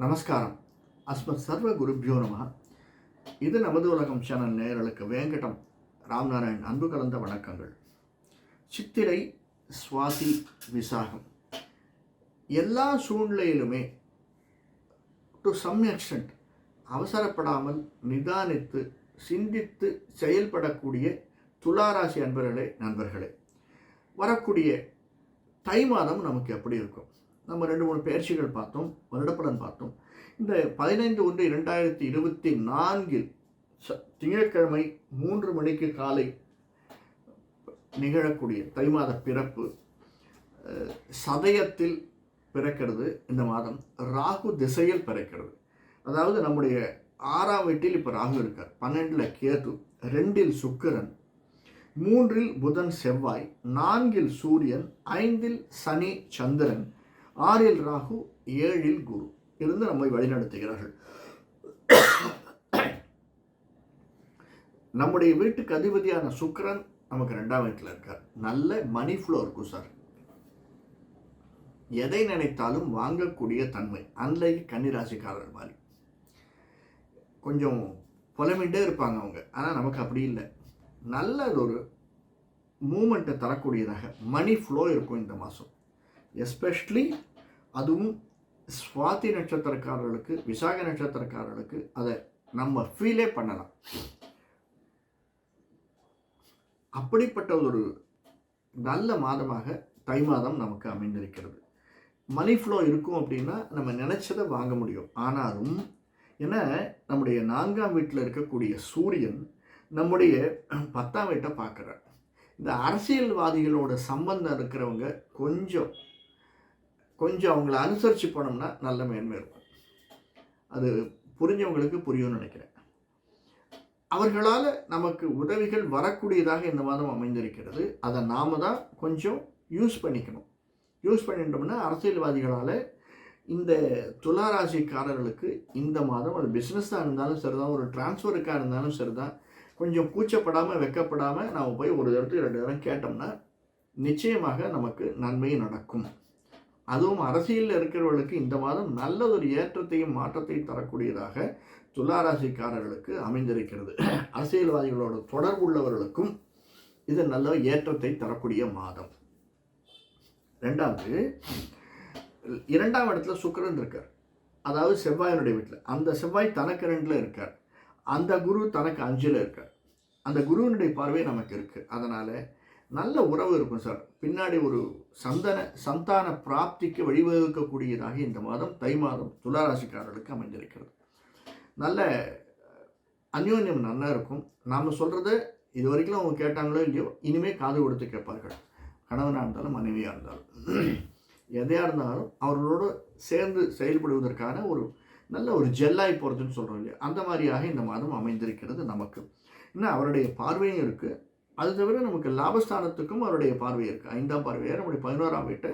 நமஸ்காரம். அஸ்மத் சர்வ குருப்யோ நம இது நமது உலகம் சேனல் நேயர்களுக்கு வேங்கடம். ராம்நாராயண் அன்பு கலந்த வணக்கங்கள். சித்திரை சுவாதி விசாகம். எல்லா சூழ்நிலையிலுமே டு சம் எக்ஸ்டன்ட் அவசரப்படாமல் நிதானித்து சிந்தித்து செயல்படக்கூடிய துளாராசி அன்பர்களே நண்பர்களே. வரக்கூடிய தை மாதம் நமக்கு எப்படி இருக்கும்? நம்ம ரெண்டு மூணு பயிற்சிகள் பார்த்தோம் வருடப்படன் பார்த்தோம். இந்த பதினைந்து ஒன்று இரண்டாயிரத்தி இருபத்தி நான்கில் ச திங்கட்கிழமை மூன்று மணிக்கு காலை நிகழக்கூடிய தை மாத பிறப்பு சதயத்தில் பிறக்கிறது இந்த மாதம். ராகு திசையில் பிறக்கிறது. அதாவது நம்முடைய ஆறாம் வீட்டில் இப்போ ராகு இருக்கார். பன்னெண்டில் கேது ரெண்டில் சுக்கிரன் மூன்றில் புதன் செவ்வாய் நான்கில் சூரியன் ஐந்தில் சனி சந்திரன். ஆறில் ராகு ஏழில் குரு இருந்து நம்மை வழிநடத்துகிறார்கள். நம்முடைய வீட்டுக்கு அதிபதியான சுக்கரன் நமக்கு ரெண்டாம் வீட்டில் இருக்கார். நல்ல மணி ஃப்ளோ இருக்கும் சார். எதை நினைத்தாலும் வாங்கக்கூடிய தன்மை. அன்லைக் கன்னிராசிக்காரர் மாதிரி. கொஞ்சம் புலமிட்டே இருப்பாங்க அவங்க. ஆனால் நமக்கு அப்படி இல்லை. நல்ல ஒரு மூமெண்ட்டை தரக்கூடியதாக மணி ஃப்ளோ இருக்கும் இந்த மாதம் எஸ்பெஷலி அதுவும் சுவாதி நட்சத்திரக்காரர்களுக்கு விசாக நட்சத்திரக்காரர்களுக்கு அதை நம்ம ஃபீலே பண்ணலாம். அப்படிப்பட்ட ஒரு நல்ல மாதமாக தை மாதம் நமக்கு அமைந்திருக்கிறது. மணி ஃப்ளோ இருக்கும் அப்படின்னா நம்ம நினச்சதை வாங்க முடியும். ஆனாலும் ஏன்னா நம்முடைய நான்காம் வீட்டில் இருக்கக்கூடிய சூரியன் நம்முடைய பத்தாம் வீட்டை பார்க்குறார். இந்த அரசியல்வாதிகளோட சம்பந்தம் இருக்கிறவங்க கொஞ்சம் கொஞ்சம் அவங்கள அனுசரித்து போனோம்னா நல்ல மேன்மை இருக்கும். அது புரிஞ்சவங்களுக்கு புரியும்னு நினைக்கிறேன். அவர்களால் நமக்கு உதவிகள் வரக்கூடியதாக இந்த மாதம் அமைந்திருக்கிறது. அதை நாம தான் கொஞ்சம் யூஸ் பண்ணிக்கணும். யூஸ் பண்ணிட்டோம்னா அரசியல்வாதிகளால் இந்த துளாராசிக்காரர்களுக்கு இந்த மாதம் அது பிஸ்னஸாக இருந்தாலும் சரிதான் ஒரு டிரான்ஸ்ஃபருக்காக இருந்தாலும் சரிதான். கொஞ்சம் கூச்சப்படாமல் வெக்கப்படாமல் நாம் போய் ஒரு இடத்துக்கு ரெண்டு இடம் கேட்டோம்னா நிச்சயமாக நமக்கு நன்மை நடக்கும். அதுவும் அரசியலில் இருக்கிறவர்களுக்கு இந்த மாதம் நல்ல ஒரு ஏற்றத்தையும் மாற்றத்தையும் தரக்கூடியதாக துளாராசிக்காரர்களுக்கு அமைந்திருக்கிறது. அரசியல்வாதிகளோட தொடர்பு உள்ளவர்களுக்கும் இது நல்ல ஏற்றத்தை தரக்கூடிய மாதம். ரெண்டாவது இரண்டாம் இடத்துல சுக்கரன் இருக்கார். அதாவது செவ்வாயினுடைய வீட்டில். அந்த செவ்வாய் தனக்கு ரெண்டில் இருக்கார். அந்த குரு தனக்கு அஞ்சில் இருக்கார். அந்த குருவினுடைய பார்வை நமக்கு இருக்குது அதனால் நல்ல உறவு இருக்கும் சார். பின்னாடி ஒரு சந்தன சந்தான பிராப்திக்கு வழிவகுக்கக்கூடியதாக இந்த மாதம் தை மாதம் துளாராசிக்காரர்களுக்கு அமைந்திருக்கிறது. நல்ல அந்யோன்யம் நல்லா இருக்கும். நாம் சொல்கிறத இது வரைக்கும் அவங்க கேட்டாங்களோ இல்லையோ இனிமேல் காது கொடுத்து கேட்பார்கள். கணவனாக இருந்தாலும் மனைவியாக இருந்தாலும். எதையாக இருந்தாலும் அவர்களோடு சேர்ந்து செயல்படுவதற்கான ஒரு நல்ல ஒரு ஜெல்லாய் போகிறதுன்னு சொல்கிறோம் இல்லையா? அந்த மாதிரியாக இந்த மாதம் அமைந்திருக்கிறது நமக்கு. இன்னும் அவருடைய பார்வையும் இருக்குது அது தவிர நமக்கு லாபஸ்தானத்துக்கும் அவருடைய பார்வை இருக்குது ஐந்தாம் பார்வையாக நம்முடைய பதினோராம் வீட்டை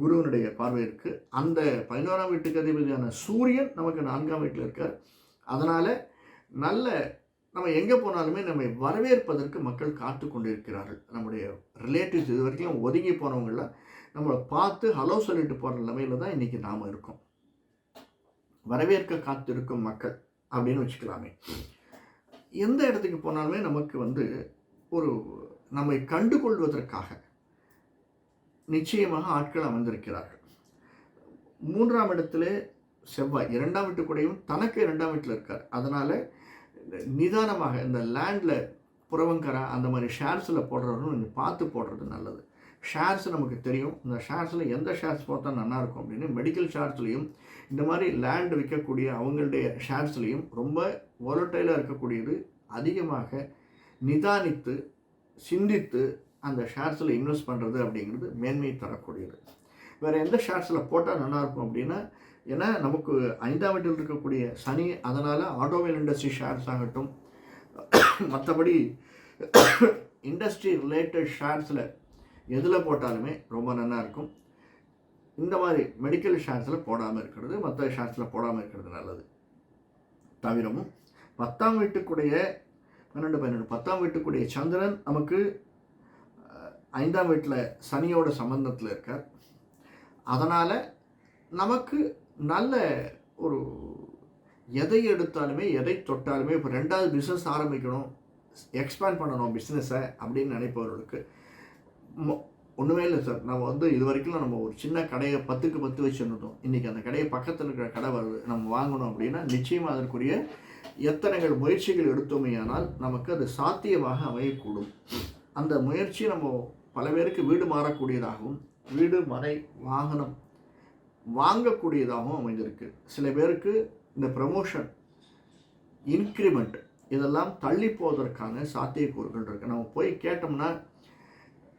குருவனுடைய பார்வை இருக்குது அந்த பதினோராம் வீட்டுக்கு அதிபதியான சூரியன் நமக்கு நான்காம் வீட்டில் இருக்கார். அதனால் நல்ல நம்ம எங்கே போனாலுமே நம்மை வரவேற்பதற்கு மக்கள் காத்து கொண்டிருக்கிறார்கள். நம்முடைய ரிலேட்டிவ்ஸ் இது வரைக்கும் ஒதுங்கி போனவங்களாம் நம்மளை பார்த்து ஹலோ சொல்லிட்டு போகிற நிலைமையில் தான் இன்றைக்கி நாம் இருக்கோம். வரவேற்க காத்திருக்கும் மக்கள் அப்படின்னு வச்சுக்கலாமே. எந்த இடத்துக்கு போனாலுமே நமக்கு வந்து ஒரு நம்மை கண்டுகொள்வதற்காக நிச்சயமாக ஆட்கள் அமர்ந்திருக்கிறார்கள். மூன்றாம் இடத்துல செவ்வாய் இரண்டாம் வீட்டுக்குடையும் தனக்கு இரண்டாம் வீட்டில் இருக்கார். அதனால் நிதானமாக இந்த லேண்டில் புறவங்கரா அந்த மாதிரி ஷேர்ஸில் போடுறவரும் கொஞ்சம் பார்த்து போடுறது நல்லது. ஷேர்ஸ் நமக்கு தெரியும். இந்த ஷேர்ஸில் எந்த ஷேர்ஸ் போட்டா நல்லாயிருக்கும் அப்படின்னு மெடிக்கல் ஷேர்ஸ்லேயும் இந்த மாதிரி லேண்ட் விற்கக்கூடிய அவங்களுடைய ஷேர்ஸ்லையும் ரொம்ப ஒலட்டைலாக இருக்கக்கூடியது அதிகமாக நிதானித்து சிந்தித்து அந்த ஷேர்ஸில் இன்வெஸ்ட் பண்ணுறது அப்படிங்கிறது மேன்மையை தரக்கூடியது. வேறு எந்த ஷேர்ஸில் போட்டால் நல்லாயிருக்கும் அப்படின்னா ஏன்னா நமக்கு ஐந்தாம் வீட்டில் இருக்கக்கூடிய சனி அதனால் ஆட்டோமொபைல் இண்டஸ்ட்ரி ஷேர்ஸ் ஆகட்டும் மற்றபடி இண்டஸ்ட்ரி ரிலேட்டட் ஷேர்ஸில் எதில் போட்டாலுமே ரொம்ப நல்லா இருக்கும் இந்த மாதிரி மெடிக்கல் ஷேர்ஸில் போடாமல் இருக்கிறது மற்ற ஷேர்ஸில் போடாமல் இருக்கிறது நல்லது. தவிரவும் பத்தாம் வீட்டுக்குடைய பன்னெண்டு பன்னெண்டு பத்தாம் வீட்டுக்குடைய சந்திரன் நமக்கு ஐந்தாம் வீட்டில் சனியோட சம்பந்தத்தில் இருக்கார். அதனால் நமக்கு நல்ல ஒரு எதை எடுத்தாலுமே எதை தொட்டாலுமே இப்போ ரெண்டாவது பிஸ்னஸ் ஆரம்பிக்கணும் எக்ஸ்பேண்ட் பண்ணணும் பிஸ்னஸை அப்படின்னு நினைப்பவர்களுக்கு ஒன்றுமே இல்லை சார் நம்ம வந்து இது வரைக்கும் நம்ம ஒரு சின்ன கடையை பத்துக்கு பத்து வச்சுருந்தோம். இன்றைக்கி அந்த கடையை பக்கத்தில் இருக்கிற கடை வருது. நம்ம வாங்கணும் அப்படின்னா நிச்சயமாக அதற்குரிய எத்தனைகள் முயற்சிகள் எடுத்தோமேயானால் நமக்கு அது சாத்தியமாக அமையக்கூடும். அந்த முயற்சி நம்ம பல பேருக்கு வீடு மாறக்கூடியதாகவும் வீடு மனை வாகனம் வாங்கக்கூடியதாகவும் அமைந்திருக்கு. சில பேருக்கு இந்த ப்ரமோஷன் இன்க்ரிமெண்ட் இதெல்லாம் தள்ளி போவதற்கான சாத்தியக்கூறுகள் இருக்குது நம்ம போய் கேட்டோம்னா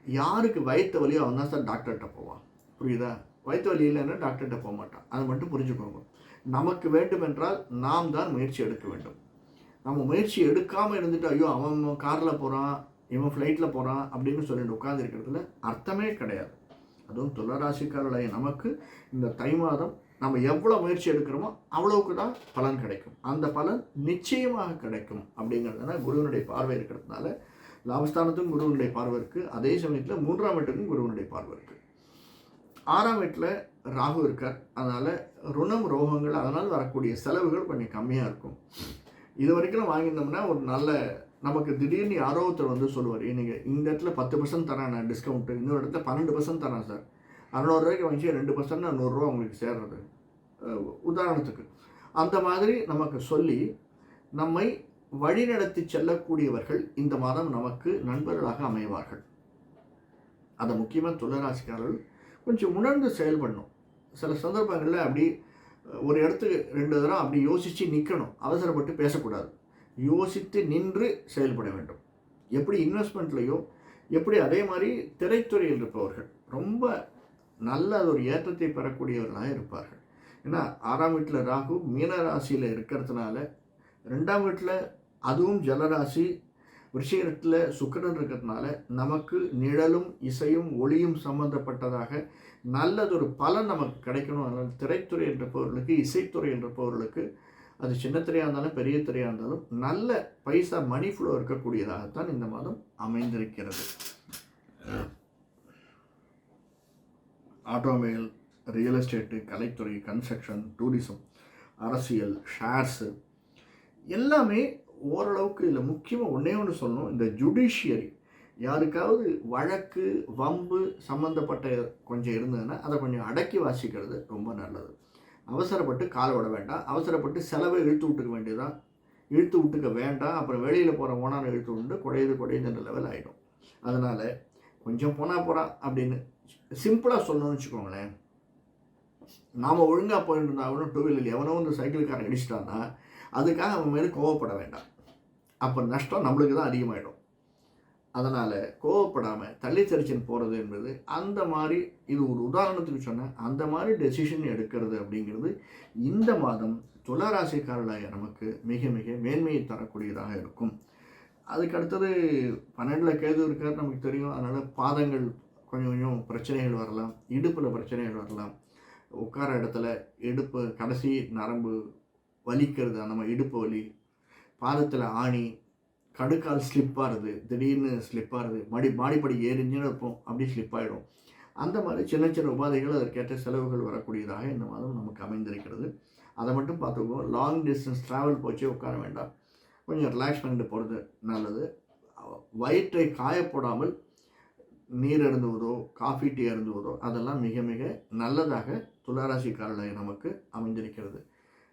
யாருக்கு வயிற்று வலியோ அவன் தான் சார் டாக்டர்கிட்ட போவான். புரியுதா? வயிற்று வலி இல்லைன்னா டாக்டர்கிட்ட போக மாட்டான். அதை மட்டும் புரிஞ்சுக்கோங்க. நமக்கு வேண்டுமென்றால் நாம் தான் முயற்சி எடுக்க வேண்டும். நம்ம முயற்சி எடுக்காமல் இருந்துட்டு ஐயோ அவன் காரில் போகிறான் இவன் ஃப்ளைட்டில் போகிறான் அப்படின்னு சொல்லிட்டு உட்காந்துருக்கிறதுல அர்த்தமே கிடையாது. அதுவும் துளராசிக்காரர்களாக நமக்கு இந்த தை மாதம் நம்ம எவ்வளோ முயற்சி எடுக்கிறோமோ அவ்வளவுக்கு தான் பலன் கிடைக்கும். அந்த பலன் நிச்சயமாக கிடைக்கும் அப்படிங்கிறதுனா குருவனுடைய பார்வை இருக்கிறதுனால லாபஸ்தானத்துக்கும் குருவனுடைய பார்வை இருக்குது அதே சமயத்தில் மூன்றாம் வீட்டுக்கும் குருவனுடைய பார்வை இருக்குது ஆறாம் வீட்டில் ராகு இருக்கார். அதனால் ருணம் ரோகங்கள் அதனால் வரக்கூடிய செலவுகள் கொஞ்சம் கம்மியாக இருக்கும். இது வரைக்கும் வாங்கியிருந்தோம்னா ஒரு நல்ல நமக்கு திடீர்னு யாரோ ஒருத்தர் வந்து சொல்லுவார் நீங்கள் இந்த இடத்துல பத்து பர்சன்ட் தரேன் நான் டிஸ்கவுண்ட்டு இன்னொரு இடத்துல பன்னெண்டு பர்சன்ட் தரேன் சார் அறநூறுரூவாய்க்கு வாங்கி ரெண்டு பர்சன்ட் நூறுரூவா உங்களுக்கு சேர்றது. உதாரணத்துக்கு. அந்த மாதிரி நமக்கு சொல்லி நம்மை வழிநடத்தி செல்லக்கூடியவர்கள் இந்த மாதம் நமக்கு நண்பர்களாக அமைவார்கள். அதை முக்கியமாக துளராசிக்காரர்கள் கொஞ்சம் உணர்ந்து செயல்படணும். சில சந்தர்ப்பங்களில் அப்படி ஒரு இடத்துக்கு ரெண்டு தடவை அப்படி யோசித்து நிற்கணும் அவசரப்பட்டு பேசக்கூடாது. யோசித்து நின்று செயல்பட வேண்டும். எப்படி இன்வெஸ்ட்மெண்ட்லேயோ எப்படி அதே மாதிரி திரைத்துறையில் இருப்பவர்கள் ரொம்ப நல்ல ஒரு ஏற்றத்தை பெறக்கூடியவர்களாக இருப்பார்கள். ஏன்னா ஆறாம் வீட்டில் ராகு மீன ராசியில் இருக்கிறதுனால ரெண்டாம் வீட்டில் அதுவும் ஜலராசி விஷயத்தில் சுக்கரன் இருக்கிறதுனால நமக்கு நிழலும் இசையும் ஒளியும் சம்பந்தப்பட்டதாக நல்லதொரு பலன் நமக்கு கிடைக்கணும். அதனால் திரைத்துறை இருப்பவர்களுக்கு இசைத்துறை இருப்பவர்களுக்கு அது சின்ன திரையாக இருந்தாலும் பெரிய திரையாக இருந்தாலும் நல்ல பைசா மணி ஃப்ளோ இருக்கக்கூடியதாகத்தான் இந்த மாதம் அமைந்திருக்கிறது. ஆட்டோமொபைல் ரியல் எஸ்டேட்டு கலைத்துறை கன்ஸ்ட்ரக்ஷன் டூரிசம் அரசியல் ஷேர்ஸு எல்லாமே ஓரளவுக்கு இதில் முக்கியமாக ஒன்றே ஒன்று சொல்லணும். இந்த ஜுடிஷியரி யாருக்காவது வழக்கு வம்பு சம்மந்தப்பட்ட கொஞ்சம் இருந்ததுன்னா அதை கொஞ்சம் அடக்கி வாசிக்கிறது ரொம்ப நல்லது. அவசரப்பட்டு காலை விட வேண்டாம். அவசரப்பட்டு செலவை இழுத்து விட்டுக்க வேண்டியதான் இழுத்து விட்டுக்க வேண்டாம். அப்புறம் வெளியில் போகிற ஓனான இழுத்து விட்டு குடையுது குடையுதுன்ற லெவல் ஆகிடும் அதனால் கொஞ்சம் போனால் போகிறான் அப்படின்னு சிம்பிளாக சொல்லணும்னு வச்சுக்கோங்களேன். நாம் ஒழுங்காக போயிட்டு இருந்தாலும் கூட டூ வீலர் எவனோ வந்து சைக்கிள்காரன் அடிச்சிட்டான்னா அதுக்காக அவன் மேலே கோவப்பட வேண்டாம். அப்போ நஷ்டம் நம்மளுக்கு தான் அதிகமாகிடும் அதனால் கோவப்படாமல் தள்ளி தெரிச்சுன்னு போகிறது என்பது அந்த மாதிரி இது ஒரு உதாரணத்துக்கு சொன்னேன். அந்த மாதிரி டெசிஷன் எடுக்கிறது அப்படிங்கிறது இந்த மாதம் துளாராசிக்காரர்களாக நமக்கு மிக மிக மேன்மையை தரக்கூடியதாக இருக்கும். அதுக்கு அடுத்தது பன்னெண்டில் கேது இருக்கார் நமக்கு தெரியும். அதனால் பாதங்கள் கொஞ்சம் கொஞ்சம் பிரச்சனைகள் வரலாம். இடுப்பில் பிரச்சனைகள் வரலாம். உட்கார இடத்துல இடுப்பு கடைசி நரம்பு வலிக்கிறது நம்ம இடுப்பு வலி பாதத்தில் ஆணி கடுக்கால் ஸ்லிப் ஆகுது திடீர்னு ஸ்லிப் ஆகுது மடி மாடிப்படி ஏறிஞ்சுன்னு இருப்போம் அப்படி ஸ்லிப் ஆகிடும் அந்த மாதிரி சின்ன சின்ன உபாதைகள் அதற்கேற்ற செலவுகள் வரக்கூடியதாக இந்த மாதம் நமக்கு அமைந்திருக்கிறது. அதை மட்டும் பார்த்துக்கோ லாங் டிஸ்டன்ஸ் ட்ராவல் போச்சு உட்கார வேண்டாம். கொஞ்சம் ரிலாக்ஸ் பண்ணிட்டு போகிறது நல்லது. வயிற்றை காயப்போடாமல் நீர் அருந்துவதோ காஃபி டீ அருந்துவதோ அதெல்லாம் மிக மிக நல்லதாக துளாராசிக்காரர்களாக நமக்கு அமைந்திருக்கிறது.